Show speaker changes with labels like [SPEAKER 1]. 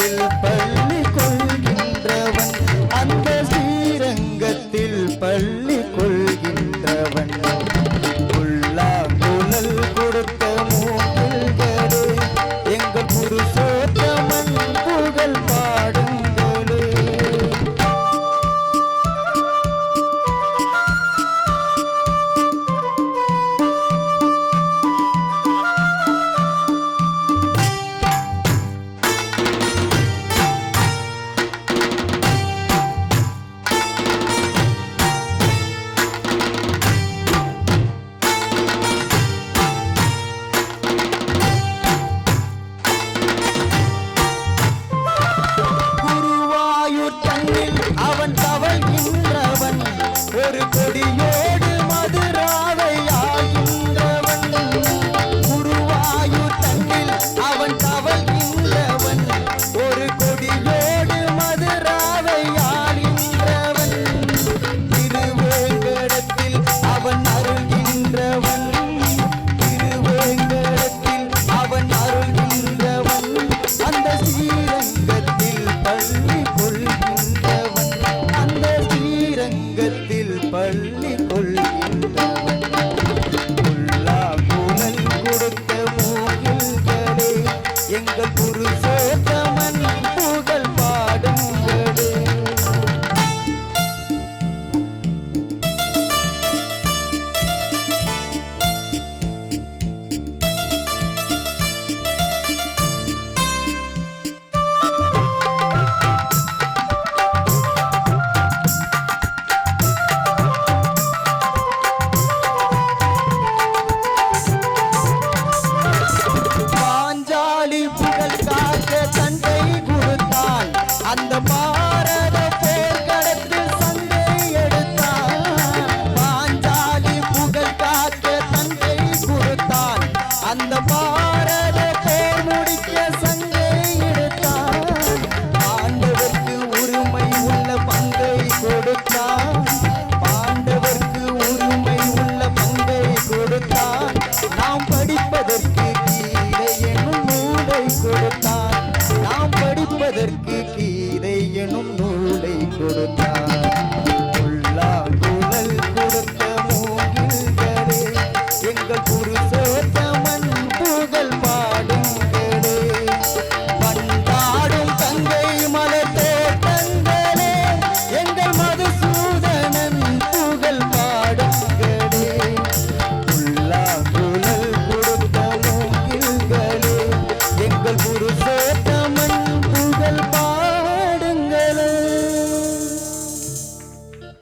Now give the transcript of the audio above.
[SPEAKER 1] ஸ்ரீரங்கத்தில் பாரத போர் முடிக்க